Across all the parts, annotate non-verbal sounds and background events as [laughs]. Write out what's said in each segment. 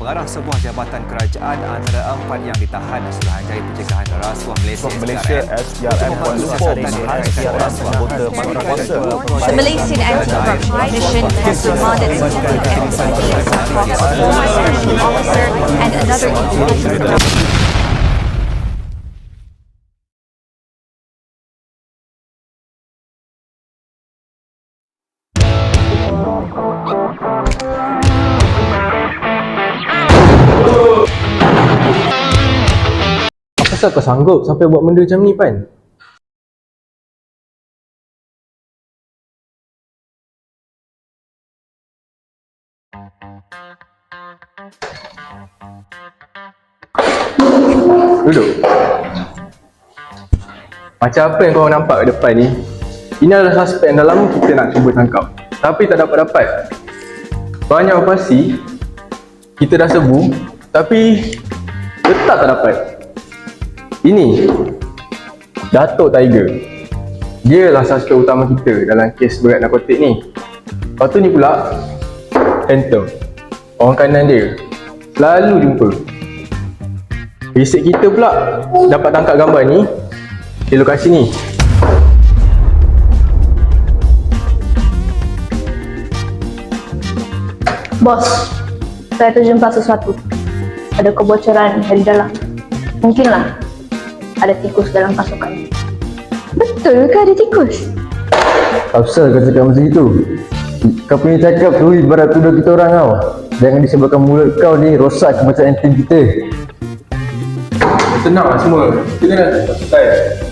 pengarah sebuah jabatan kerajaan antara empat yang ditahan Suruhanjaya Pencegahan Rasuah Malaysia, Malaysia SPRM Kuala Lumpur menahan seorang anggota kuasa The Malaysian Anti-Corruption Commission has remanded Detective Edison James Fox, a former special officer, and another individual. Asal kau sanggup sampai buat benda macam ni Pan? Duduk. Macam apa yang kau nampak kat depan ni? Ini adalah suspek yang dah lama kita nak cuba tangkap. Tapi tak dapat-dapat. Banyak operasi, kita dah sebu, tapi tetap tak dapat. Ini Datuk Tiger. Dia lah suspek utama kita dalam kes berat narkotik ni. Lepas tu ni pula Phantom. Orang kanan dia Selalu jumpa. Basic kita pula Dapat tangkap gambar ni Di lokasi ni. Bos, saya terjumpa sesuatu. Ada kebocoran dari dalam. Mungkinlah ada tikus dalam pasukan. Betul ke ada tikus? Asal kau cakap macam itu? Kau punya cakap tu ibarat kuda kita orang tau. Jangan disebabkan mulut kau ni rosak kepercayaan tim kita. Tenang lah semua Kita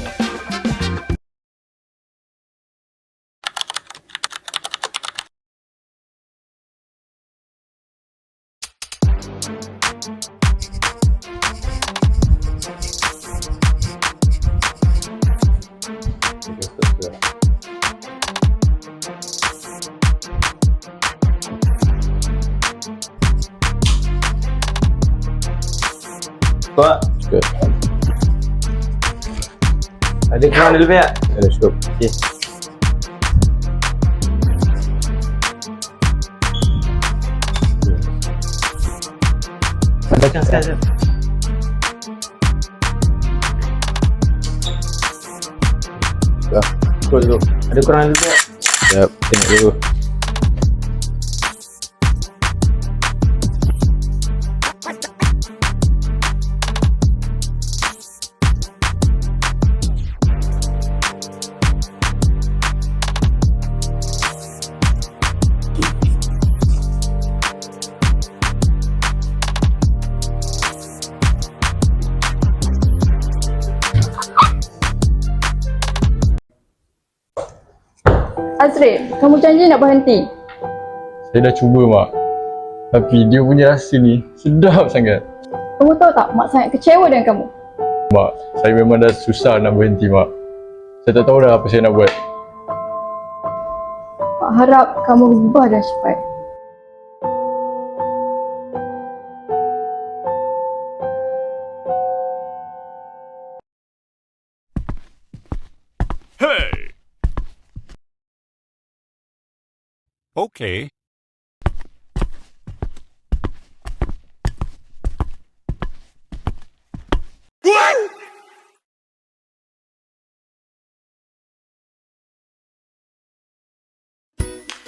selesai Pak Ada kurang dulu pihak Ada cukup. Okay Baca sekali Dah. Cukup dulu Ada kurang dulu pihak Sekejap Tengok dulu Azri, kamu janji nak berhenti? Saya dah cuba mak Tapi dia punya rasa ni Sedap sangat Kamu tahu tak, mak sangat kecewa dengan kamu. Mak Saya memang dah susah nak berhenti mak Saya tak tahu dah apa saya nak buat Mak harap kamu berubah dan cepat. Okay.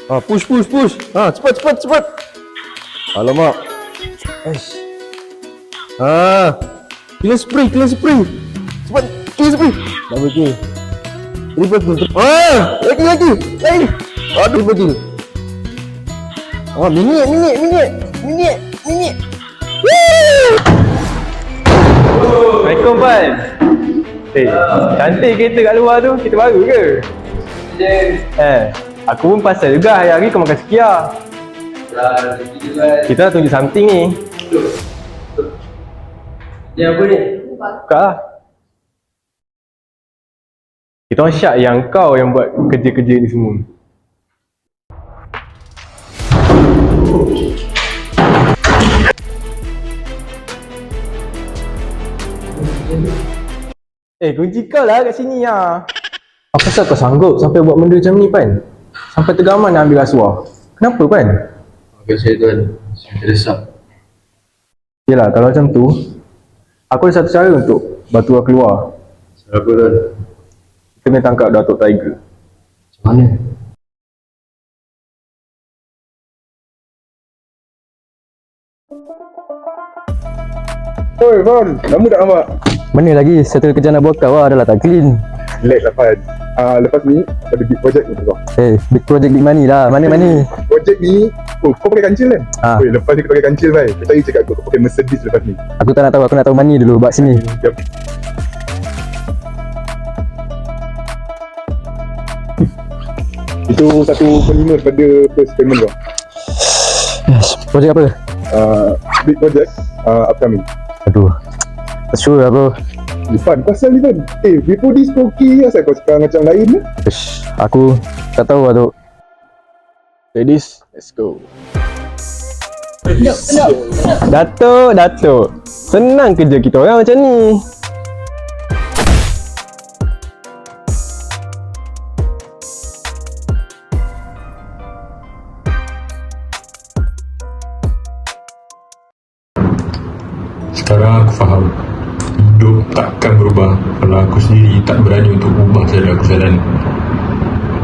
Ah, push, push, push. Ah, cepat, cepat, cepat. Alamak. Aish. Ah. Killer spray, killer spray. Cepat, killer spray. Double kill. Triple kill. Ah, lagi, lagi. Lagi. Aduh, triple kill. Ah, minit, minit, minit. Minit, minit. Assalamualaikum Pan Eh, cantik kereta kat luar tu, kita baru ke? Eh, aku pun pasal juga hari-hari kau makan sekiar Kita nak tunjuk something ni Dia apa ni? Buka lah Kita orang syak yang kau yang buat kerja-kerja ni semua Eh, kunci kau lah kat sini lah Apa pasal kau sanggup sampai buat benda macam ni Pan? Sampai tergaman nak ambil rasuah Kenapa Pan? Okey saya tuan Saya terdesak Yelah kalau macam tu Aku ada satu cara untuk Batu kau keluar Apa tuan? Kita kena tangkap Datuk Tiger Mana? Oi, Fon, lama tak nampak? Mana lagi? Settle kerja nak buat kau lah, adalah tak clean. Relax lah, Fan. Ah, lepas ni, ada big project untuk kau. Eh, big project big money lah. Mana money? Project ni, oh, kau pakai kancil kan? Ah. Oi, lepas ni kau pakai kancil, Fan. Kau cari cakap kau, kau pakai Mercedes lepas ni. Aku tak nak tahu, aku nak tahu money dulu. Buat sini. Jom. Itu satu per lima daripada first payment kau. Yes. Project apa? Ah, big project, ah, upcoming. Aduh. Tak sure lah bro. Ifan, kau asal Ifan? Eh, before this okay asal kau sekarang macam lain ni? Ish, aku tak tahu lah tu. Ladies, let's go Datuk, Datuk. Senang kerja kita orang macam ni. Sekarang aku faham. Hidup takkan berubah Kalau aku sendiri tak berani untuk ubah cara aku jalan.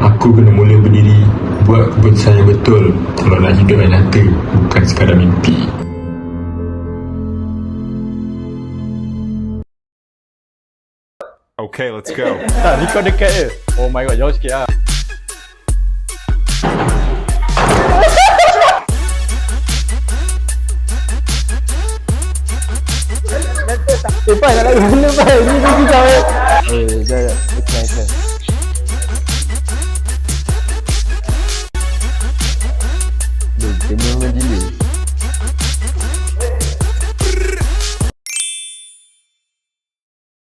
Aku kena mula berdiri Buat keputusan yang betul. Kalau nak hidup yang nyata Bukan sekadar mimpi. Okay, let's go. [laughs] Tak, kau dekat je. Oh my god, jauh sikit lah Eh, Pai, nak lari mana, Pai? Ni pergi kau eh. Eh,